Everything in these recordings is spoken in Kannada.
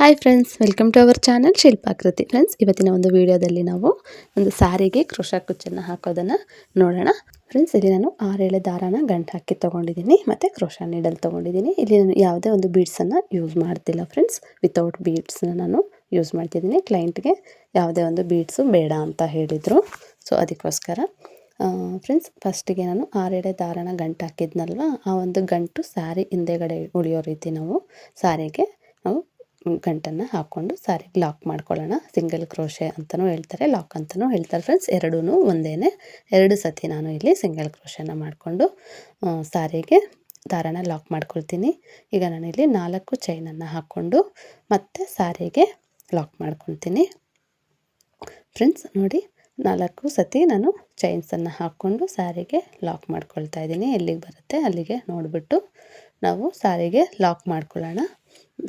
Hi friends welcome to our channel Shilpakruti friends ಇವತ್ತಿನ ಒಂದು ವಿಡಿಯೋದಲ್ಲಿ ನಾವು ಒಂದು ಸಾರಿಗೆ ಕೃಷ ಕುಚ್ಚನ್ನು ಹಾಕೋದನ್ನು ನೋಡೋಣ. ಫ್ರೆಂಡ್ಸ್ ಇಲ್ಲಿ ನಾನು ಆರೇಳೆ ದಾರಾನ ಗಂಟು ಹಾಕಿ ತೊಗೊಂಡಿದ್ದೀನಿ, ಮತ್ತು ಕ್ರೋಶ ನೀಡಲ್ ತೊಗೊಂಡಿದ್ದೀನಿ. ಇಲ್ಲಿ ನಾನು ಯಾವುದೇ ಒಂದು ಬೀಡ್ಸನ್ನು ಯೂಸ್ ಮಾಡ್ತಿಲ್ಲ ಫ್ರೆಂಡ್ಸ್ ವಿತೌಟ್ ಬೀಡ್ಸ್ನ ನಾನು ಯೂಸ್ ಮಾಡ್ತಿದ್ದೀನಿ. ಕ್ಲೈಂಟ್ಗೆ ಯಾವುದೇ ಒಂದು ಬೀಡ್ಸು ಬೇಡ ಅಂತ ಹೇಳಿದರು. ಸೊ ಅದಕ್ಕೋಸ್ಕರ ಫ್ರೆಂಡ್ಸ್ ಫಸ್ಟಿಗೆ ನಾನು ಆರೆಡೆ ದಾರನ ಗಂಟು ಹಾಕಿದ್ನಲ್ವ? ಆ ಒಂದು ಗಂಟು ಸ್ಯಾರಿ ಹಿಂದೆಗಡೆ ಉಳಿಯೋ ರೀತಿ ನಾವು ಸಾರಿಗೆ ನಾವು ಗಂಟನ್ನು ಹಾಕ್ಕೊಂಡು ಸಾರಿಗೆ ಲಾಕ್ ಮಾಡ್ಕೊಳ್ಳೋಣ. ಸಿಂಗಲ್ ಕ್ರೋಶೆ ಅಂತಲೂ ಹೇಳ್ತಾರೆ, ಲಾಕ್ ಅಂತಲೂ ಹೇಳ್ತಾರೆ ಫ್ರೆಂಡ್ಸ್ ಎರಡೂ ಒಂದೇ ಎರಡು ಸತಿ ನಾನು ಇಲ್ಲಿ ಸಿಂಗಲ್ ಕ್ರೋಶೆನ ಮಾಡಿಕೊಂಡು ಸಾರಿಗೆ ದಾರನ ಲಾಕ್ ಮಾಡ್ಕೊಳ್ತೀನಿ. ಈಗ ನಾನಿಲ್ಲಿ ನಾಲ್ಕು ಚೈನನ್ನು ಹಾಕ್ಕೊಂಡು ಮತ್ತೆ ಸಾರಿಗೆ ಲಾಕ್ ಮಾಡ್ಕೊಳ್ತೀನಿ. ಫ್ರೆಂಡ್ಸ್ ನೋಡಿ ನಾಲ್ಕು ಸತಿ ನಾನು ಚೈನ್ಸನ್ನು ಹಾಕ್ಕೊಂಡು ಸಾರಿಗೆ ಲಾಕ್ ಮಾಡ್ಕೊಳ್ತಾ ಇದ್ದೀನಿ. ಎಲ್ಲಿಗೆ ಬರುತ್ತೆ ಅಲ್ಲಿಗೆ ನೋಡಿಬಿಟ್ಟು ನಾವು ಸಾರಿಗೆ ಲಾಕ್ ಮಾಡ್ಕೊಳ್ಳೋಣ.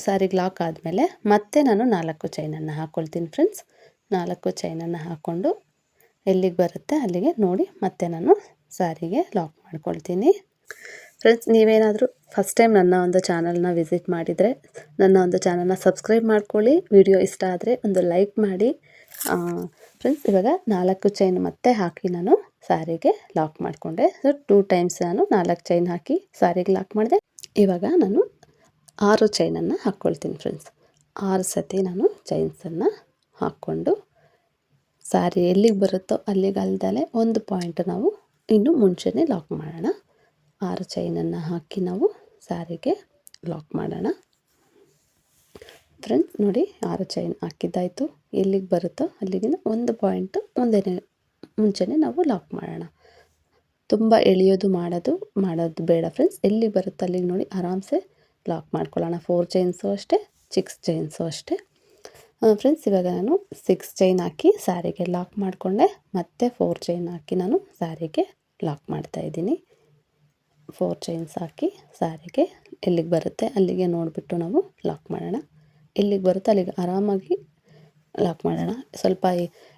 ಸಾರಿಗೆ ಲಾಕ್ ಆದಮೇಲೆ ಮತ್ತೆ ನಾನು ನಾಲ್ಕು ಚೈನನ್ನು ಹಾಕ್ಕೊಳ್ತೀನಿ ಫ್ರೆಂಡ್ಸ್ ನಾಲ್ಕು ಚೈನನ್ನು ಹಾಕ್ಕೊಂಡು ಎಲ್ಲಿಗೆ ಬರುತ್ತೆ ಅಲ್ಲಿಗೆ ನೋಡಿ ಮತ್ತೆ ನಾನು ಸಾರಿಗೆ ಲಾಕ್ ಮಾಡ್ಕೊಳ್ತೀನಿ. ಫ್ರೆಂಡ್ಸ್ ನೀವೇನಾದರೂ ಫಸ್ಟ್ ಟೈಮ್ ನನ್ನ ಒಂದು ಚಾನಲ್ನ ವಿಸಿಟ್ ಮಾಡಿದರೆ ನನ್ನ ಒಂದು ಚಾನಲ್ನ ಸಬ್ಸ್ಕ್ರೈಬ್ ಮಾಡ್ಕೊಳ್ಳಿ. ವಿಡಿಯೋ ಇಷ್ಟ ಆದರೆ ಒಂದು ಲೈಕ್ ಮಾಡಿ. ಫ್ರೆಂಡ್ಸ್ ಇವಾಗ ನಾಲ್ಕು ಚೈನ್ ಮತ್ತೆ ಹಾಕಿ ನಾನು ಸಾರಿಗೆ ಲಾಕ್ ಮಾಡಿಕೊಂಡೆ. ಸೊ ಟೂ ಟೈಮ್ಸ್ ನಾನು ನಾಲ್ಕು ಚೈನ್ ಹಾಕಿ ಸಾರಿಗೆ ಲಾಕ್ ಮಾಡಿದೆ. ಇವಾಗ ನಾನು ಆರು ಚೈನನ್ನು ಹಾಕ್ಕೊಳ್ತೀನಿ ಫ್ರೆಂಡ್ಸ್ ಆರು ಸತಿ ನಾನು ಚೈನ್ಸನ್ನು ಹಾಕ್ಕೊಂಡು ಸಾರಿ ಎಲ್ಲಿಗೆ ಬರುತ್ತೋ ಅಲ್ಲಿಗೆ ಅಲ್ದಲೆ ಒಂದು ಪಾಯಿಂಟ್ ನಾವು ಇನ್ನು ಮುಂಚೆನೇ ಲಾಕ್ ಮಾಡೋಣ. ಆರು ಚೈನನ್ನು ಹಾಕಿ ನಾವು ಸಾರಿಗೆ ಲಾಕ್ ಮಾಡೋಣ. ಫ್ರೆಂಡ್ಸ್ ನೋಡಿ ಆರು ಚೈನ್ ಹಾಕಿದ್ದಾಯಿತು. ಎಲ್ಲಿಗೆ ಬರುತ್ತೋ ಅಲ್ಲಿಗಿನ ಒಂದು ಪಾಯಿಂಟ್ ಒಂದೇ ಮುಂಚೆನೇ ನಾವು ಲಾಕ್ ಮಾಡೋಣ. ತುಂಬ ಎಳೆಯೋದು ಮಾಡೋದು ಮಾಡೋದು ಬೇಡ ಫ್ರೆಂಡ್ಸ್ ಎಲ್ಲಿಗೆ ಬರುತ್ತೋ ಅಲ್ಲಿಗೆ ನೋಡಿ ಆರಾಮ್ಸೆ ಲಾಕ್ ಮಾಡ್ಕೊಳ್ಳೋಣ. ಫೋರ್ ಚೈನ್ಸು ಅಷ್ಟೇ ಸಿಕ್ಸ್ ಚೈನ್ಸು ಅಷ್ಟೇ. ಫ್ರೆಂಡ್ಸ್ ಇವಾಗ ನಾನು ಸಿಕ್ಸ್ ಚೈನ್ ಹಾಕಿ ಸ್ಯಾರಿಗೆ ಲಾಕ್ ಮಾಡಿಕೊಂಡೆ. ಮತ್ತೆ ಫೋರ್ ಚೈನ್ ಹಾಕಿ ನಾನು ಸ್ಯಾರಿಗೆ ಲಾಕ್ ಮಾಡ್ತಾಯಿದ್ದೀನಿ ಫೋರ್ ಚೈನ್ಸ್ ಹಾಕಿ ಸ್ಯಾರಿಗೆ ಎಲ್ಲಿಗೆ ಬರುತ್ತೆ ಅಲ್ಲಿಗೆ ನೋಡಿಬಿಟ್ಟು ನಾವು ಲಾಕ್ ಮಾಡೋಣ. ಎಲ್ಲಿಗೆ ಬರುತ್ತೆ ಅಲ್ಲಿಗೆ ಆರಾಮಾಗಿ ಲಾಕ್ ಮಾಡೋಣ. ಸ್ವಲ್ಪ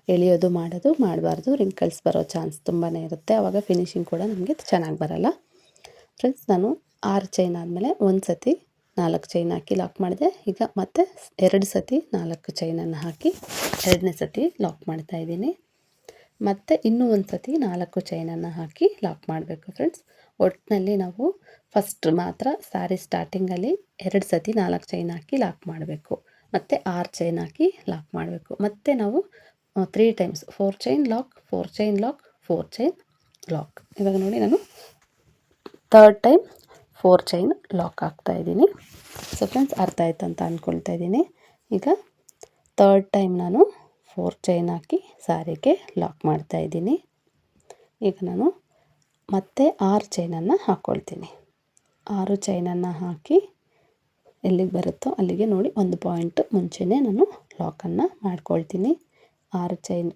ಎಳೆಯೋದು, ಮಾಡೋದು, ಮಾಡಬಾರ್ದು. ರಿಂಕಲ್ಸ್ ಬರೋ ಚಾನ್ಸ್ ತುಂಬಾ ಇರುತ್ತೆ. ಆವಾಗ ಫಿನಿಶಿಂಗ್ ಕೂಡ ನಮಗೆ ಚೆನ್ನಾಗಿ ಬರೋಲ್ಲ. ಫ್ರೆಂಡ್ಸ್ ನಾನು ಆರು ಚೈನ್ ಆದಮೇಲೆ ಒಂದು ಸತಿ ನಾಲ್ಕು ಚೈನ್ ಹಾಕಿ ಲಾಕ್ ಮಾಡಿದೆ. ಈಗ ಮತ್ತೆ ಎರಡು ಸತಿ ನಾಲ್ಕು ಚೈನನ್ನು ಹಾಕಿ ಎರಡನೇ ಸತಿ ಲಾಕ್ ಮಾಡ್ತಾ ಇದ್ದೀನಿ. ಮತ್ತು ಇನ್ನೂ ಒಂದು ಸತಿ ನಾಲ್ಕು ಚೈನನ್ನು ಹಾಕಿ ಲಾಕ್ ಮಾಡಬೇಕು ಫ್ರೆಂಡ್ಸ್ ಒಟ್ಟಿನಲ್ಲಿ ನಾವು ಫಸ್ಟ್ ಮಾತ್ರ ಸ್ಯಾರಿ ಸ್ಟಾರ್ಟಿಂಗಲ್ಲಿ ಎರಡು ಸತಿ ನಾಲ್ಕು ಚೈನ್ ಹಾಕಿ ಲಾಕ್ ಮಾಡಬೇಕು. ಮತ್ತು ಆರು ಚೈನ್ ಹಾಕಿ ಲಾಕ್ ಮಾಡಬೇಕು. ಮತ್ತು ನಾವು three times four chain lock four chain lock four chain lock ಇವಾಗ ನೋಡಿ ನಾನು third time four chain lock ಆಗ್ತಾ ಇದ್ದೀನಿ. ಸೊ ಫ್ರೆಂಡ್ಸ್ ಅರ್ಥ ಆಯ್ತು ಅಂತ ಅಂದ್ಕೊಳ್ತಾ ಇದ್ದೀನಿ. ಈಗ ತರ್ಡ್ ಟೈಮ್ ನಾನು ಫೋರ್ ಚೈನ್ ಹಾಕಿ ಸಾರಿಗೆ ಲಾಕ್ ಮಾಡ್ತಾ ಇದ್ದೀನಿ. ಈಗ ನಾನು ಮತ್ತೆ ಆರು ಚೈನನ್ನು ಹಾಕ್ಕೊಳ್ತೀನಿ ಆರು ಚೈನನ್ನು ಹಾಕಿ ಎಲ್ಲಿಗೆ ಬರುತ್ತೋ ಅಲ್ಲಿಗೆ ನೋಡಿ ಒಂದು ಪಾಯಿಂಟ್ ಮುಂಚೆನೇ ನಾನು ಲಾಕನ್ನು ಮಾಡ್ಕೊಳ್ತೀನಿ. ಆರು ಚೈನ್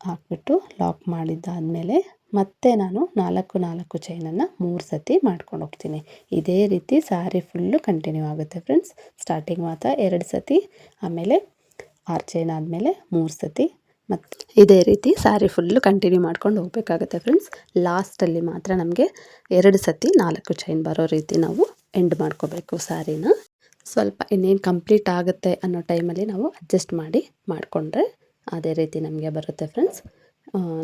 ಹಾಕ್ಬಿಟ್ಟು ಲಾಕ್ ಮಾಡಿದ್ದಾದಮೇಲೆ ಮತ್ತೆ ನಾನು ನಾಲ್ಕು ನಾಲ್ಕು ಚೈನನ್ನು ಮೂರು ಸತಿ ಮಾಡ್ಕೊಂಡು ಹೋಗ್ತೀನಿ. ಇದೇ ರೀತಿ ಸಾರಿ ಫುಲ್ಲು ಕಂಟಿನ್ಯೂ ಆಗುತ್ತೆ ಫ್ರೆಂಡ್ಸ್ ಸ್ಟಾರ್ಟಿಂಗ್ ಮಾತ್ರ ಎರಡು ಸತಿ, ಆಮೇಲೆ ಆರು ಚೈನ್ ಆದಮೇಲೆ ಮೂರು ಸತಿ ಮತ್ತು ಇದೇ ರೀತಿ ಸಾರಿ ಫುಲ್ಲು ಕಂಟಿನ್ಯೂ ಮಾಡ್ಕೊಂಡು ಹೋಗಬೇಕಾಗುತ್ತೆ ಫ್ರೆಂಡ್ಸ್ ಲಾಸ್ಟಲ್ಲಿ ಮಾತ್ರ ನಮಗೆ ಎರಡು ಸತಿ ನಾಲ್ಕು ಚೈನ್ ಬರೋ ರೀತಿ ನಾವು ಎಂಡ್ ಮಾಡ್ಕೋಬೇಕು ಸಾರಿನ. ಸ್ವಲ್ಪ ಇನ್ನೇನು ಕಂಪ್ಲೀಟ್ ಆಗುತ್ತೆ ಅನ್ನೋ ಟೈಮಲ್ಲಿ ನಾವು ಅಡ್ಜಸ್ಟ್ ಮಾಡಿ ಮಾಡಿಕೊಂಡ್ರೆ ಅದೇ ರೀತಿ ನಮಗೆ ಬರುತ್ತೆ ಫ್ರೆಂಡ್ಸ್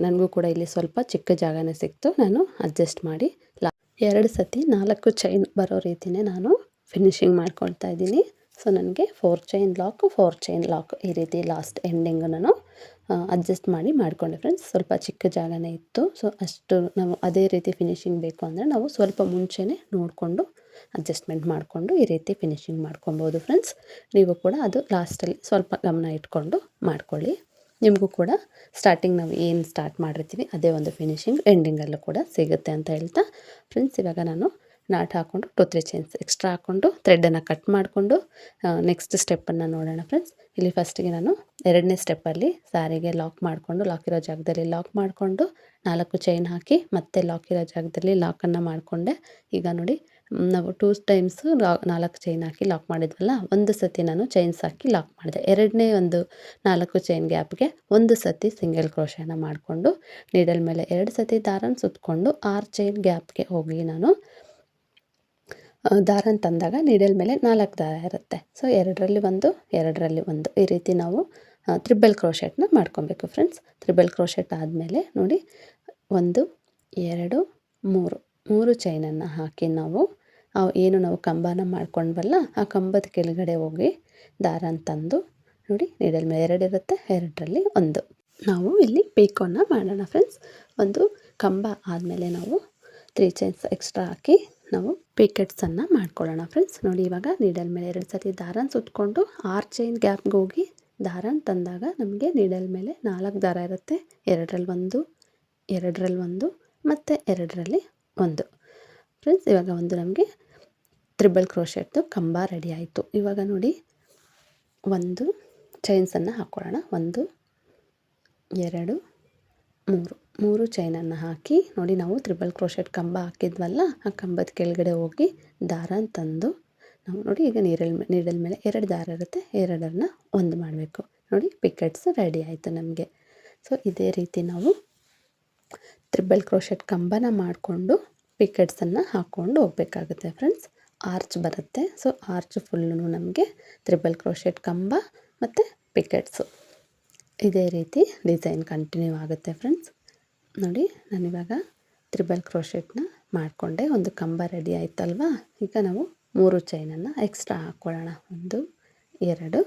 ನನಗೂ ಕೂಡ ಇಲ್ಲಿ ಸ್ವಲ್ಪ ಚಿಕ್ಕ ಜಾಗನೇ ಸಿಕ್ತು. ನಾನು ಅಡ್ಜಸ್ಟ್ ಮಾಡಿ ಲಾ, ಎರಡು ಸತಿ ನಾಲ್ಕು ಚೈನ್ ಬರೋ ರೀತಿಯೇ ನಾನು ಫಿನಿಶಿಂಗ್ ಮಾಡ್ಕೊಳ್ತಾ ಇದ್ದೀನಿ. ಸೊ ನನಗೆ four chain lock four chain lock ಈ ರೀತಿ ಲಾಸ್ಟ್ ಎಂಡಿಂಗು ನಾನು ಅಡ್ಜಸ್ಟ್ ಮಾಡಿ ಮಾಡಿಕೊಂಡೆ ಫ್ರೆಂಡ್ಸ್ ಸ್ವಲ್ಪ ಚಿಕ್ಕ ಜಾಗನೇ ಇತ್ತು. ಸೊ ಅಷ್ಟು ನಾವು ಅದೇ ರೀತಿ ಫಿನಿಶಿಂಗ್ ಬೇಕು ಅಂದರೆ ನಾವು ಸ್ವಲ್ಪ ಮುಂಚೆನೇ ನೋಡಿಕೊಂಡು ಅಡ್ಜಸ್ಟ್ಮೆಂಟ್ ಮಾಡಿಕೊಂಡು ಈ ರೀತಿ ಫಿನಿಶಿಂಗ್ ಮಾಡ್ಕೊಬೋದು ಫ್ರೆಂಡ್ಸ್ ನೀವು ಕೂಡ ಅದು ಲಾಸ್ಟಲ್ಲಿ ಸ್ವಲ್ಪ ಗಮನ ಇಟ್ಕೊಂಡು ಮಾಡ್ಕೊಳ್ಳಿ. ನಿಮಗೂ ಕೂಡ ಸ್ಟಾರ್ಟಿಂಗ್ ನಾವು ಏನು ಸ್ಟಾರ್ಟ್ ಮಾಡಿರ್ತೀವಿ, ಅದೇ ಒಂದು ಫಿನಿಶಿಂಗ್ ಎಂಡಿಂಗಲ್ಲೂ ಕೂಡ ಸಿಗುತ್ತೆ ಅಂತ ಹೇಳ್ತಾ ಫ್ರೆಂಡ್ಸ್ ಇವಾಗ ನಾನು ನಾಟ್ ಹಾಕ್ಕೊಂಡು ಟು ತ್ರೀ ಚೈನ್ಸ್ ಎಕ್ಸ್ಟ್ರಾ ಹಾಕ್ಕೊಂಡು ಥ್ರೆಡ್ಡನ್ನು ಕಟ್ ಮಾಡಿಕೊಂಡು ನೆಕ್ಸ್ಟ್ ಸ್ಟೆಪ್ಪನ್ನು ನೋಡೋಣ ಫ್ರೆಂಡ್ಸ್ ಇಲ್ಲಿ ಫಸ್ಟಿಗೆ ನಾನು ಎರಡನೇ ಸ್ಟೆಪ್ಪಲ್ಲಿ ಸಾರಿಗೆ ಲಾಕ್ ಮಾಡಿಕೊಂಡು ಲಾಕ್ ಇರೋ ಜಾಗದಲ್ಲಿ ಲಾಕ್ ಮಾಡಿಕೊಂಡು ನಾಲ್ಕು ಚೈನ್ ಹಾಕಿ ಮತ್ತೆ ಲಾಕ್ ಇರೋ ಜಾಗದಲ್ಲಿ ಲಾಕನ್ನು ಮಾಡಿಕೊಂಡೆ. ಈಗ ನೋಡಿ ನಾವು ಟೂ ಟೈಮ್ಸು ನಾಲ್ಕು ಚೈನ್ ಹಾಕಿ ಲಾಕ್ ಮಾಡಿದ್ವಲ್ಲ, ಒಂದು ಸತಿ ನಾನು ಚೈನ್ಸ್ ಹಾಕಿ ಲಾಕ್ ಮಾಡಿದೆ. ಎರಡನೇ ಒಂದು ನಾಲ್ಕು ಚೈನ್ ಗ್ಯಾಪ್ಗೆ ಒಂದು ಸತಿ ಸಿಂಗಲ್ ಕ್ರೋಶನ ಮಾಡಿಕೊಂಡು ನೀಡಲ್ ಮೇಲೆ ಎರಡು ಸತಿ ದಾರನ ಸುತ್ತಕೊಂಡು ಆರು ಚೈನ್ ಗ್ಯಾಪ್ಗೆ ಹೋಗಿ ನಾನು ದಾರನ ತಂದಾಗ ನೀಡಲ್ ಮೇಲೆ ನಾಲ್ಕು ದಾರ ಇರುತ್ತೆ. ಸೊ ಎರಡರಲ್ಲಿ ಒಂದು ಎರಡರಲ್ಲಿ ಒಂದು. ಈ ರೀತಿ ನಾವು ತ್ರಿಬಲ್ ಕ್ರೋಶೆಟ್ನ ಮಾಡ್ಕೊಬೇಕು ಫ್ರೆಂಡ್ಸ್ ತ್ರಿಬಲ್ ಕ್ರೋಶೆಟ್ ಆದಮೇಲೆ ನೋಡಿ, ಒಂದು, ಎರಡು, ಮೂರು. ಮೂರು ಚೈನನ್ನು ಹಾಕಿ ನಾವು ಏನು ನಾವು ಕಂಬನ ಮಾಡ್ಕೊಂಡ್ವಲ್ಲ, ಆ ಕಂಬದ ಕೆಳಗಡೆ ಹೋಗಿ ದಾರನ ತಂದು ನೋಡಿ ನೀಡಲ್ ಮೇಲೆ ಎರಡು ಇರುತ್ತೆ, ಎರಡರಲ್ಲಿ ಒಂದು. ನಾವು ಇಲ್ಲಿ ಪೀಕೋನ ಮಾಡೋಣ ಫ್ರೆಂಡ್ಸ್ ಒಂದು ಕಂಬ ಆದಮೇಲೆ ನಾವು ತ್ರೀ ಚೈನ್ಸ್ ಎಕ್ಸ್ಟ್ರಾ ಹಾಕಿ ನಾವು ಪೀಕೆಟ್ಸನ್ನು ಮಾಡ್ಕೊಳ್ಳೋಣ ಫ್ರೆಂಡ್ಸ್ ನೋಡಿ ಇವಾಗ ನೀಡಲ್ ಮೇಲೆ ಎರಡು ಸತಿ ದಾರನ ಸುತ್ತಕೊಂಡು ಆರು ಚೈನ್ ಗ್ಯಾಪ್ಗೆ ಹೋಗಿ ದಾರನ ತಂದಾಗ ನಮಗೆ ನೀಡಲ್ ಮೇಲೆ ನಾಲ್ಕು ದಾರ ಇರುತ್ತೆ, ಎರಡರಲ್ಲಿ ಒಂದು ಎರಡರಲ್ಲಿ ಒಂದು ಮತ್ತು ಎರಡರಲ್ಲಿ ಒಂದು. ಫ್ರೆಂಡ್ಸ್ ಇವಾಗ ಒಂದು ನಮಗೆ ತ್ರಿಬಲ್ ಕ್ರೋಶೆಟ್ದು ಕಂಬ ರೆಡಿ ಆಯಿತು. ಇವಾಗ ನೋಡಿ, ಒಂದು ಚೈನ್ಸನ್ನು ಹಾಕ್ಕೊಳ್ಳೋಣ ಒಂದು, ಎರಡು, ಮೂರು. ಮೂರು ಚೈನನ್ನು ಹಾಕಿ, ನೋಡಿ ನಾವು ತ್ರಿಬಲ್ ಕ್ರೋಶೆಟ್ ಕಂಬ ಹಾಕಿದ್ವಲ್ಲ, ಆ ಕಂಬದ ಕೆಳಗಡೆ ಹೋಗಿ ದಾರ ತಂದು, ನಾವು ನೋಡಿ ಈಗ ನೀರಲ್ಲಿ ನೀಡಲ್ ಮೇಲೆ ಎರಡು ದಾರ ಇರುತ್ತೆ, ಎರಡನ್ನು ಒಂದು ಮಾಡಬೇಕು. ನೋಡಿ ಪಿಕೆಟ್ಸ್ ರೆಡಿ ಆಯಿತು ನಮಗೆ. ಸೊ ಇದೇ ರೀತಿ ನಾವು ತ್ರಿಬಲ್ ಕ್ರೋಶೆಟ್ ಕಂಬನ ಮಾಡಿಕೊಂಡು ಪಿಕೆಟ್ಸನ್ನು ಹಾಕ್ಕೊಂಡು ಹೋಗಬೇಕಾಗುತ್ತೆ ಫ್ರೆಂಡ್ಸ್ ಆರ್ಚ್ ಬರುತ್ತೆ. ಸೊ ಆರ್ಚ್ ಫುಲ್ಲು ನಮಗೆ ತ್ರಿಬಲ್ ಕ್ರೋಶೆಟ್ ಕಂಬ ಮತ್ತು ಪಿಕೆಟ್ಸು ಇದೇ ರೀತಿ ಡಿಸೈನ್ ಕಂಟಿನ್ಯೂ ಆಗುತ್ತೆ ಫ್ರೆಂಡ್ಸ್ ನೋಡಿ ನಾನಿವಾಗ ತ್ರಿಬಲ್ ಕ್ರೋಶೆಟ್ನ ಮಾಡಿಕೊಂಡೆ. ಒಂದು ಕಂಬ ರೆಡಿ ಆಯ್ತಲ್ವಾ? ಈಗ ನಾವು ಮೂರು ಚೈನನ್ನು ಎಕ್ಸ್ಟ್ರಾ ಹಾಕ್ಕೊಳ್ಳೋಣ ಒಂದು, ಎರಡು,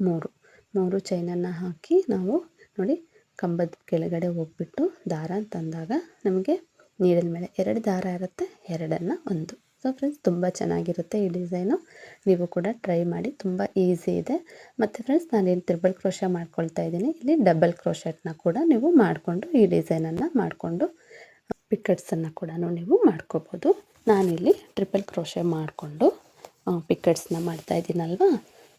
ಮೂರು. ಮೂರು ಚೈನನ್ನು ಹಾಕಿ ನಾವು ನೋಡಿ ಕಂಬದ ಕೆಳಗಡೆ ಹೋಗ್ಬಿಟ್ಟು ದಾರ ತಂದಾಗ ನಮಗೆ ನೀರಿನ ಮೇಲೆ ಎರಡು ದಾರ ಇರುತ್ತೆ. ಎರಡನ್ನು ಒಂದು. ಸೊ ಫ್ರೆಂಡ್ಸ್ ತುಂಬ ಚೆನ್ನಾಗಿರುತ್ತೆ ಈ ಡಿಸೈನು. ನೀವು ಕೂಡ ಟ್ರೈ ಮಾಡಿ, ತುಂಬ ಈಸಿ ಇದೆ. ಮತ್ತು ಫ್ರೆಂಡ್ಸ್ ನಾನೇನು ತ್ರಿಬಲ್ ಕ್ರೋಶ ಮಾಡ್ಕೊಳ್ತಾ ಇದ್ದೀನಿ. ಇಲ್ಲಿ ಡಬಲ್ ಕ್ರೋಶೆಟ್ನ ಕೂಡ ನೀವು ಮಾಡಿಕೊಂಡು ಈ ಡಿಸೈನನ್ನು ಮಾಡಿಕೊಂಡು, ಪಿಕೆಟ್ಸನ್ನು ಕೂಡ ನೀವು ಮಾಡ್ಕೋಬೋದು. ನಾನಿಲ್ಲಿ ಟ್ರಿಪಲ್ ಕ್ರೋಶೆ ಮಾಡಿಕೊಂಡು ಪಿಕ್ಕಟ್ಸ್ನ ಮಾಡ್ತಾ ಇದ್ದೀನಲ್ವಾ?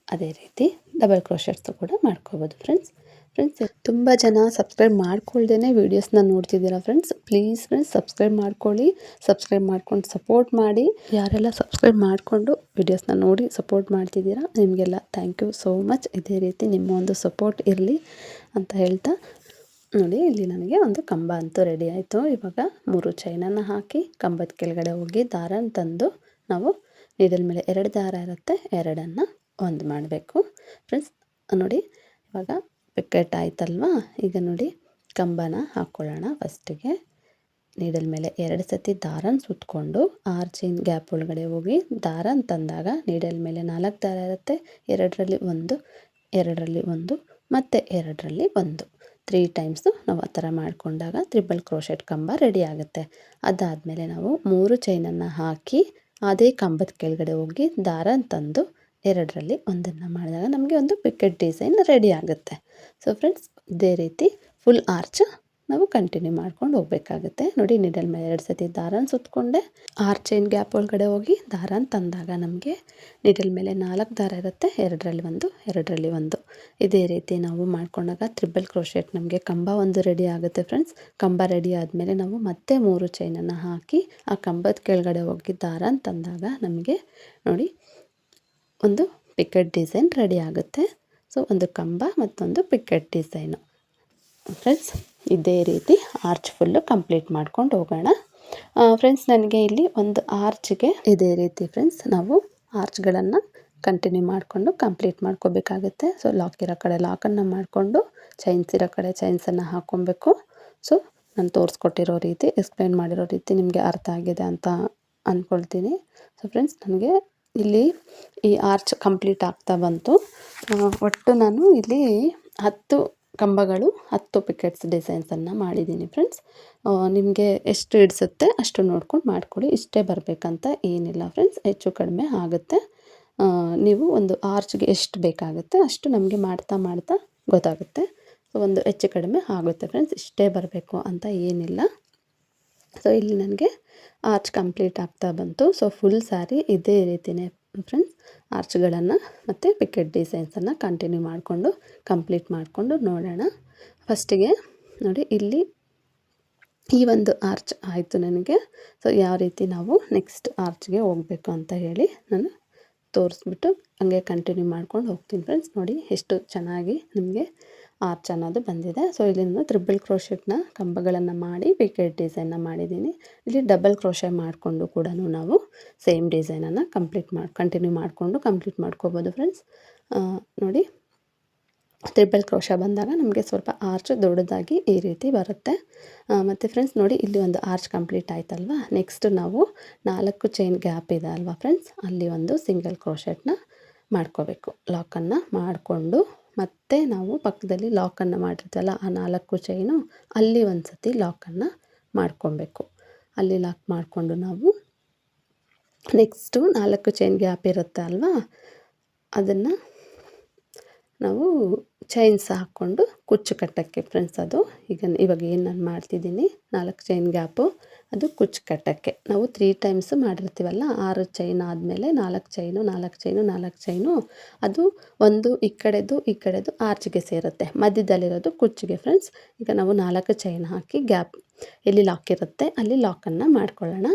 ಅದೇ ರೀತಿ ಡಬಲ್ ಕ್ರೋಶೆಟ್ಸು ಕೂಡ ಮಾಡ್ಕೋಬೋದು ಫ್ರೆಂಡ್ಸ್ ಫ್ರೆಂಡ್ಸ್ ತುಂಬ ಜನ ಸಬ್ಸ್ಕ್ರೈಬ್ ಮಾಡ್ಕೊಳ್ದೇ ವೀಡಿಯೋಸ್ನ ನೋಡ್ತಿದ್ದೀರ ಫ್ರೆಂಡ್ಸ್ ಪ್ಲೀಸ್ ಫ್ರೆಂಡ್ಸ್ ಸಬ್ಸ್ಕ್ರೈಬ್ ಮಾಡ್ಕೊಳ್ಳಿ ಸಬ್ಸ್ಕ್ರೈಬ್ ಮಾಡ್ಕೊಂಡು ಸಪೋರ್ಟ್ ಮಾಡಿ. ಯಾರೆಲ್ಲ ಸಬ್ಸ್ಕ್ರೈಬ್ ಮಾಡಿಕೊಂಡು ವೀಡಿಯೋಸ್ನ ನೋಡಿ ಸಪೋರ್ಟ್ ಮಾಡ್ತಿದ್ದೀರಾ, ನಿಮಗೆಲ್ಲ ಥ್ಯಾಂಕ್ ಯು ಸೋ ಮಚ್ ಇದೇ ರೀತಿ ನಿಮ್ಮ ಒಂದು ಸಪೋರ್ಟ್ ಇರಲಿ ಅಂತ ಹೇಳ್ತಾ, ನೋಡಿ ಇಲ್ಲಿ ನನಗೆ ಒಂದು ಕಂಬ ಅಂತೂ ರೆಡಿ ಆಯಿತು. ಇವಾಗ ಮೂರು ಚೈನನ್ನು ಹಾಕಿ, ಕಂಬದ ಕೆಳಗಡೆ ಹೋಗಿ ದಾರನ ತಂದು ನಾವು ನೀಡಲ್ ಮೇಲೆ ಎರಡು ದಾರ ಇರುತ್ತೆ, ಎರಡನ್ನು ಒಂದು ಮಾಡಬೇಕು. ಫ್ರೆಂಡ್ಸ್ ನೋಡಿ ಇವಾಗ ಪಿಕೆಟ್ ಆಯ್ತಲ್ವಾ ಈಗ ನೋಡಿ, ಕಂಬನ ಹಾಕ್ಕೊಳ್ಳೋಣ ಫಸ್ಟಿಗೆ. ನೀಡಲ್ ಮೇಲೆ ಎರಡು ಸತಿ ದಾರನ ಸುತ್ತಕೊಂಡು ಆರು ಚೈನ್ ಗ್ಯಾಪ್ ಒಳಗಡೆ ಹೋಗಿ, ದಾರನ ತಂದಾಗ ನೀಡಲ್ ಮೇಲೆ ನಾಲ್ಕು ದಾರ ಇರುತ್ತೆ. ಎರಡರಲ್ಲಿ ಒಂದು ಎರಡರಲ್ಲಿ ಒಂದು, ಮತ್ತು ಎರಡರಲ್ಲಿ ಒಂದು. ತ್ರೀ ಟೈಮ್ಸು ನಾವು ಆ ಥರ ಮಾಡಿಕೊಂಡಾಗ ತ್ರಿಬಲ್ ಕ್ರೋಶೆಟ್ ಕಂಬ ರೆಡಿ ಆಗುತ್ತೆ. ಅದಾದಮೇಲೆ ನಾವು ಮೂರು ಚೈನನ್ನು ಹಾಕಿ, ಅದೇ ಕಂಬದ ಕೆಳಗಡೆ ಹೋಗಿ ದಾರನ ತಂದು ಎರಡರಲ್ಲಿ ಒಂದನ್ನು ಮಾಡಿದಾಗ ನಮಗೆ ಒಂದು ಪಿಕೆಟ್ ಡಿಸೈನ್ ರೆಡಿ ಆಗುತ್ತೆ. ಸೊ ಫ್ರೆಂಡ್ಸ್ ಇದೇ ರೀತಿ ಫುಲ್ ಆರ್ಚ್ ನಾವು ಕಂಟಿನ್ಯೂ ಮಾಡ್ಕೊಂಡು ಹೋಗಬೇಕಾಗುತ್ತೆ. ನೋಡಿ ನಿಡಲ್ ಮೇಲೆ ಎರಡು ಸತಿ ದಾರನ ಸುತ್ತಕೊಂಡೆ ಆರ್ ಚೈನ್ ಗ್ಯಾಪ್ ಒಳಗಡೆ ಹೋಗಿ ದಾರನ ತಂದಾಗ ನಮಗೆ ನಿಡಲ್ ಮೇಲೆ ನಾಲ್ಕು ದಾರ ಇರುತ್ತೆ. ಎರಡರಲ್ಲಿ ಒಂದು ಎರಡರಲ್ಲಿ ಒಂದು. ಇದೇ ರೀತಿ ನಾವು ಮಾಡ್ಕೊಂಡಾಗ ತ್ರಿಬಲ್ ಕ್ರೋಶೆಟ್ ನಮಗೆ ಕಂಬ ಒಂದು ರೆಡಿ ಆಗುತ್ತೆ ಫ್ರೆಂಡ್ಸ್ ಕಂಬ ರೆಡಿ ಆದಮೇಲೆ ನಾವು ಮತ್ತೆ ಮೂರು ಚೈನನ್ನು ಹಾಕಿ ಆ ಕಂಬದ ಕೆಳಗಡೆ ಹೋಗಿ ದಾರನ ತಂದಾಗ ನಮಗೆ ನೋಡಿ ಒಂದು ಪಿಕೆಟ್ ಡಿಸೈನ್ ರೆಡಿ ಆಗುತ್ತೆ. ಸೊ ಒಂದು ಕಂಬ ಮತ್ತೊಂದು ಪಿಕೆಟ್ ಡಿಸೈನು ಫ್ರೆಂಡ್ಸ್ ಇದೇ ರೀತಿ ಆರ್ಚ್ ಫುಲ್ಲು ಕಂಪ್ಲೀಟ್ ಮಾಡ್ಕೊಂಡು ಹೋಗೋಣ. ಫ್ರೆಂಡ್ಸ್ ನನಗೆ ಇಲ್ಲಿ ಒಂದು ಆರ್ಚ್ಗೆ ಇದೇ ರೀತಿ ಫ್ರೆಂಡ್ಸ್ ನಾವು ಆರ್ಚ್ಗಳನ್ನು ಕಂಟಿನ್ಯೂ ಮಾಡಿಕೊಂಡು ಕಂಪ್ಲೀಟ್ ಮಾಡ್ಕೋಬೇಕಾಗುತ್ತೆ. ಸೊ ಲಾಕ್ ಇರೋ ಕಡೆ ಲಾಕನ್ನು ಮಾಡಿಕೊಂಡು ಚೈನ್ಸ್ ಇರೋ ಕಡೆ ಚೈನ್ಸನ್ನು ಹಾಕ್ಕೊಬೇಕು. ಸೊ ನಾನು ತೋರಿಸ್ಕೊಟ್ಟಿರೋ ರೀತಿ ಎಕ್ಸ್ಪ್ಲೈನ್ ಮಾಡಿರೋ ರೀತಿ ನಿಮಗೆ ಅರ್ಥ ಆಗಿದೆ ಅಂತ ಅಂದ್ಕೊಳ್ತೀನಿ ಸೊ ಫ್ರೆಂಡ್ಸ್ ನನಗೆ ಇಲ್ಲಿ ಈ ಆರ್ಚ್ ಕಂಪ್ಲೀಟ್ ಆಗ್ತಾ ಬಂತು. ಒಟ್ಟು ನಾನು ಇಲ್ಲಿ ಹತ್ತು ಕಂಬಗಳು, ಹತ್ತು ಪಿಕೆಟ್ಸ್ ಡಿಸೈನ್ಸನ್ನು ಮಾಡಿದ್ದೀನಿ ಫ್ರೆಂಡ್ಸ್ ನಿಮಗೆ ಎಷ್ಟು ಹಿಡಿಸುತ್ತೆ ಅಷ್ಟು ನೋಡ್ಕೊಂಡು ಮಾಡಿಕೊಡಿ. ಇಷ್ಟೇ ಬರಬೇಕಂತ ಏನಿಲ್ಲ ಫ್ರೆಂಡ್ಸ್ ಹೆಚ್ಚು ಕಡಿಮೆ ಆಗುತ್ತೆ. ನೀವು ಒಂದು ಆರ್ಚ್ಗೆ ಎಷ್ಟು ಬೇಕಾಗುತ್ತೆ ಅಷ್ಟು ನಮಗೆ ಮಾಡ್ತಾ ಮಾಡ್ತಾ ಗೊತ್ತಾಗುತ್ತೆ. ಒಂದು ಹೆಚ್ಚು ಕಡಿಮೆ ಆಗುತ್ತೆ ಫ್ರೆಂಡ್ಸ್ ಇಷ್ಟೇ ಬರಬೇಕು ಅಂತ ಏನಿಲ್ಲ. ಸೊ ಇಲ್ಲಿ ನನಗೆ ಆರ್ಚ್ ಕಂಪ್ಲೀಟ್ ಆಗ್ತಾ ಬಂತು. ಸೊ ಫುಲ್ ಸ್ಯಾರಿ ಇದೇ ರೀತಿಯೇ ಫ್ರೆಂಡ್ಸ್ ಆರ್ಚ್ಗಳನ್ನು ಮತ್ತು ಪಿಕೆಟ್ ಡಿಸೈನ್ಸನ್ನು ಕಂಟಿನ್ಯೂ ಮಾಡಿಕೊಂಡು ಕಂಪ್ಲೀಟ್ ಮಾಡಿಕೊಂಡು ನೋಡೋಣ. ಫಸ್ಟಿಗೆ ನೋಡಿ, ಇಲ್ಲಿ ಈ ಒಂದು ಆರ್ಚ್ ಆಯಿತು ನನಗೆ. ಸೊ ಯಾವ ರೀತಿ ನಾವು ನೆಕ್ಸ್ಟ್ ಆರ್ಚ್ಗೆ ಹೋಗಬೇಕು ಅಂತ ಹೇಳಿ ನಾನು ತೋರಿಸ್ಬಿಟ್ಟು ಹಂಗೆ ಕಂಟಿನ್ಯೂ ಮಾಡ್ಕೊಂಡು ಹೋಗ್ತೀನಿ ಫ್ರೆಂಡ್ಸ್ ನೋಡಿ, ಎಷ್ಟು ಚೆನ್ನಾಗಿ ನಿಮಗೆ ಆರ್ಚ್ ಅನ್ನೋದು ಬಂದಿದೆ. ಸೊ ಇಲ್ಲಿ ತ್ರಿಬಲ್ ಕ್ರೋಶೆಟ್ನ ಕಂಬಗಳನ್ನು ಮಾಡಿ ವಿಕೆಟ್ ಡಿಸೈನ್ನ ಮಾಡಿದ್ದೀನಿ. ಇಲ್ಲಿ ಡಬಲ್ ಕ್ರೋಶೆ ಮಾಡಿಕೊಂಡು ಕೂಡ ನಾವು ಸೇಮ್ ಡಿಸೈನನ್ನು ಕಂಪ್ಲೀಟ್ ಮಾಡಿ ಕಂಟಿನ್ಯೂ ಮಾಡಿಕೊಂಡು ಕಂಪ್ಲೀಟ್ ಮಾಡ್ಕೋಬೋದು ಫ್ರೆಂಡ್ಸ್ ನೋಡಿ ತ್ರಿಬಲ್ ಕ್ರೋಶ ಬಂದಾಗ ನಮಗೆ ಸ್ವಲ್ಪ ಆರ್ಚ್ ದೊಡ್ಡದಾಗಿ ಈ ರೀತಿ ಬರುತ್ತೆ. ಮತ್ತು ಫ್ರೆಂಡ್ಸ್ ನೋಡಿ, ಇಲ್ಲಿ ಒಂದು ಆರ್ಚ್ ಕಂಪ್ಲೀಟ್ ಆಯ್ತಲ್ವಾ? ನೆಕ್ಸ್ಟ್ ನಾವು ನಾಲ್ಕು ಚೈನ್ ಗ್ಯಾಪ್ ಇದೆ ಅಲ್ವಾ ಫ್ರೆಂಡ್ಸ್ ಅಲ್ಲಿ ಒಂದು ಸಿಂಗಲ್ ಕ್ರೋಶೆಟ್ನ ಮಾಡ್ಕೋಬೇಕು. ಲಾಕನ್ನು ಮಾಡಿಕೊಂಡು ಮತ್ತೆ ನಾವು ಪಕ್ಕದಲ್ಲಿ ಲಾಕನ್ನು ಮಾಡಿರ್ತಲ್ಲ ಆ ನಾಲ್ಕು ಚೈನು ಅಲ್ಲಿ ಒಂದು ಸತಿ ಲಾಕನ್ನು ಮಾಡ್ಕೊಬೇಕು. ಅಲ್ಲಿ ಲಾಕ್ ಮಾಡಿಕೊಂಡು ನಾವು ನೆಕ್ಸ್ಟು ನಾಲ್ಕು ಚೈನ್ ಗ್ಯಾಪ್ ಇರುತ್ತೆ ಅಲ್ವಾ? ಅದನ್ನು ನಾವು ಚೈನ್ಸ್ ಹಾಕ್ಕೊಂಡು ಕುಚ್ಚು ಕಟ್ಟೋಕ್ಕೆ ಫ್ರೆಂಡ್ಸ್ ಅದು. ಈಗ ಇವಾಗ ಏನು ನಾನು ಮಾಡ್ತಿದ್ದೀನಿ, ನಾಲ್ಕು ಚೈನ್ ಗ್ಯಾಪು ಅದು ಕುಚ್ಚು ಕಟ್ಟೋಕ್ಕೆ. ನಾವು ತ್ರೀ ಟೈಮ್ಸ್ ಮಾಡಿರ್ತೀವಲ್ಲ, ಆರು ಚೈನ್ ಆದಮೇಲೆ ನಾಲ್ಕು ಚೈನು ನಾಲ್ಕು ಚೈನು ನಾಲ್ಕು ಚೈನು ಅದು ಒಂದು ಈ ಕಡೆದು ಈ ಕಡೆದು ಆರ್ಚಿಗೆ ಸೇರುತ್ತೆ. ಮಧ್ಯದಲ್ಲಿರೋದು ಕುಚ್ಚಿಗೆ ಫ್ರೆಂಡ್ಸ್ ಈಗ ನಾವು ನಾಲ್ಕು ಚೈನ್ ಹಾಕಿ ಗ್ಯಾಪ್ ಎಲ್ಲಿ ಲಾಕ್ ಇರುತ್ತೆ, ಅಲ್ಲಿ ಲಾಕನ್ನು ಮಾಡ್ಕೊಳ್ಳೋಣ.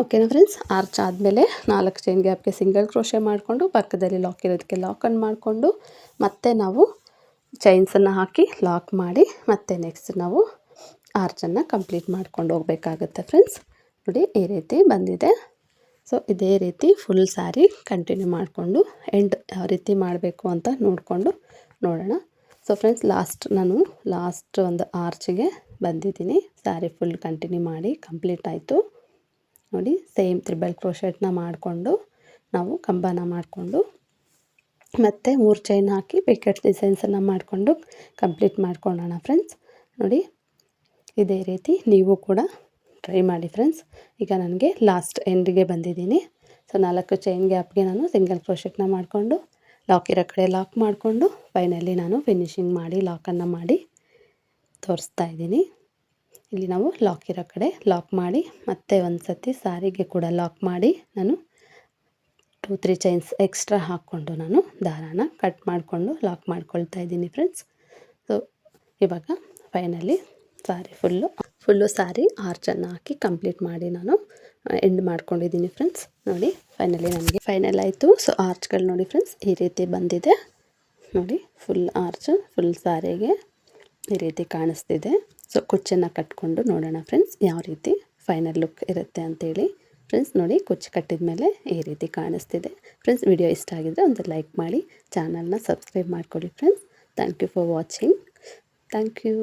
ಓಕೆನಾ ಫ್ರೆಂಡ್ಸ್ ಆರ್ಚ್ ಆದಮೇಲೆ ನಾಲ್ಕು ಚೈನ್ ಗ್ಯಾಪ್ಗೆ ಸಿಂಗಲ್ ಕ್ರೋಶೆ ಮಾಡಿಕೊಂಡು ಪಕ್ಕದಲ್ಲಿ ಲಾಕ್ ಇರೋದಕ್ಕೆ ಲಾಕನ್ನು ಮಾಡಿಕೊಂಡು ಮತ್ತೆ ನಾವು ಚೈನ್ಸನ್ನು ಹಾಕಿ ಲಾಕ್ ಮಾಡಿ ಮತ್ತೆ ನೆಕ್ಸ್ಟ್ ನಾವು ಆರ್ಚನ್ನು ಕಂಪ್ಲೀಟ್ ಮಾಡ್ಕೊಂಡು ಹೋಗಬೇಕಾಗುತ್ತೆ ಫ್ರೆಂಡ್ಸ್ ನೋಡಿ, ಈ ರೀತಿ ಬಂದಿದೆ. ಸೊ ಇದೇ ರೀತಿ ಫುಲ್ ಸ್ಯಾರಿ ಕಂಟಿನ್ಯೂ ಮಾಡಿಕೊಂಡು ಎಂಡ್ ಯಾವ ರೀತಿ ಮಾಡಬೇಕು ಅಂತ ನೋಡಿಕೊಂಡು ನೋಡೋಣ. ಸೊ ಫ್ರೆಂಡ್ಸ್ ಲಾಸ್ಟ್ ನಾನು ಲಾಸ್ಟ್ ಒಂದು ಆರ್ಚಿಗೆ ಬಂದಿದ್ದೀನಿ. ಸ್ಯಾರಿ ಫುಲ್ ಕಂಟಿನ್ಯೂ ಮಾಡಿ ಕಂಪ್ಲೀಟ್ ಆಯಿತು. ನೋಡಿ ಸೇಮ್ ತ್ರಿಬಲ್ ಕ್ರೋಶೆಟ್ನ ಮಾಡಿಕೊಂಡು ನಾವು ಕಂಬನ ಮಾಡಿಕೊಂಡು ಮತ್ತು ಮೂರು ಚೈನ್ ಹಾಕಿ ಪೆಕೆಟ್ ಡಿಸೈನ್ಸನ್ನು ಮಾಡಿಕೊಂಡು ಕಂಪ್ಲೀಟ್ ಮಾಡ್ಕೊಳ್ಳೋಣ ಫ್ರೆಂಡ್ಸ್ ನೋಡಿ ಇದೇ ರೀತಿ ನೀವು ಕೂಡ ಟ್ರೈ ಮಾಡಿ ಫ್ರೆಂಡ್ಸ್ ಈಗ ನನಗೆ ಲಾಸ್ಟ್ ಎಂಡಿಗೆ ಬಂದಿದ್ದೀನಿ. ಸೊ ನಾಲ್ಕು ಚೈನ್ ಗ್ಯಾಪ್ಗೆ ನಾನು ಸಿಂಗಲ್ ಕ್ರೋಶೆಟ್ನ ಮಾಡಿಕೊಂಡು ಲಾಕ್ ಇರೋ ಕಡೆ ಲಾಕ್ ಮಾಡಿಕೊಂಡು ಫೈನಲಿ ನಾನು ಫಿನಿಶಿಂಗ್ ಮಾಡಿ ಲಾಕನ್ನು ಮಾಡಿ ತೋರಿಸ್ತಾ ಇದ್ದೀನಿ. ಇಲ್ಲಿ ನಾವು ಲಾಕ್ ಇರೋ ಕಡೆ ಲಾಕ್ ಮಾಡಿ, ಮತ್ತೆ ಒಂದು ಸತಿ ಸಾರಿಗೆ ಕೂಡ ಲಾಕ್ ಮಾಡಿ ನಾನು ಟೂ ತ್ರೀ ಚೈನ್ಸ್ ಎಕ್ಸ್ಟ್ರಾ ಹಾಕ್ಕೊಂಡು ನಾನು ದಾರಾನ ಕಟ್ ಮಾಡಿಕೊಂಡು ಲಾಕ್ ಮಾಡ್ಕೊಳ್ತಾ ಇದ್ದೀನಿ ಫ್ರೆಂಡ್ಸ್ ಸೊ ಇವಾಗ finally sari full full sari ಆರ್ಚನ್ನು ಹಾಕಿ ಕಂಪ್ಲೀಟ್ ಮಾಡಿ ನಾನು ಎಂಡ್ ಮಾಡ್ಕೊಂಡಿದ್ದೀನಿ ಫ್ರೆಂಡ್ಸ್ ನೋಡಿ ಫೈನಲಿ ನನಗೆ ಫೈನಲ್ ಆಯಿತು. ಸೊ ಆರ್ಚ್ಗಳು ನೋಡಿ ಫ್ರೆಂಡ್ಸ್ ಈ ರೀತಿ ಬಂದಿದೆ. ನೋಡಿ ಫುಲ್ ಆರ್ಚ್ ಫುಲ್ ಸಾರಿಗೆ ಈ ರೀತಿ ಕಾಣಿಸ್ತಿದೆ. ಸೊ ಕುಚ್ಚನ್ನು ಕಟ್ಕೊಂಡು ನೋಡೋಣ ಫ್ರೆಂಡ್ಸ್ ಯಾವ ರೀತಿ ಫೈನಲ್ ಲುಕ್ ಇರುತ್ತೆ ಅಂತೇಳಿ. ಫ್ರೆಂಡ್ಸ್ ನೋಡಿ ಕುಚ್ಚು ಕಟ್ಟಿದ ಮೇಲೆ ಈ ರೀತಿ ಕಾಣಿಸ್ತಿದೆ. ಫ್ರೆಂಡ್ಸ್ ವಿಡಿಯೋ ಇಷ್ಟ ಆಗಿದ್ರೆ ಒಂದು ಲೈಕ್ ಮಾಡಿ ಚಾನಲ್ನ ಸಬ್ಸ್ಕ್ರೈಬ್ ಮಾಡ್ಕೊಳ್ಳಿ friends thank you for watching thank you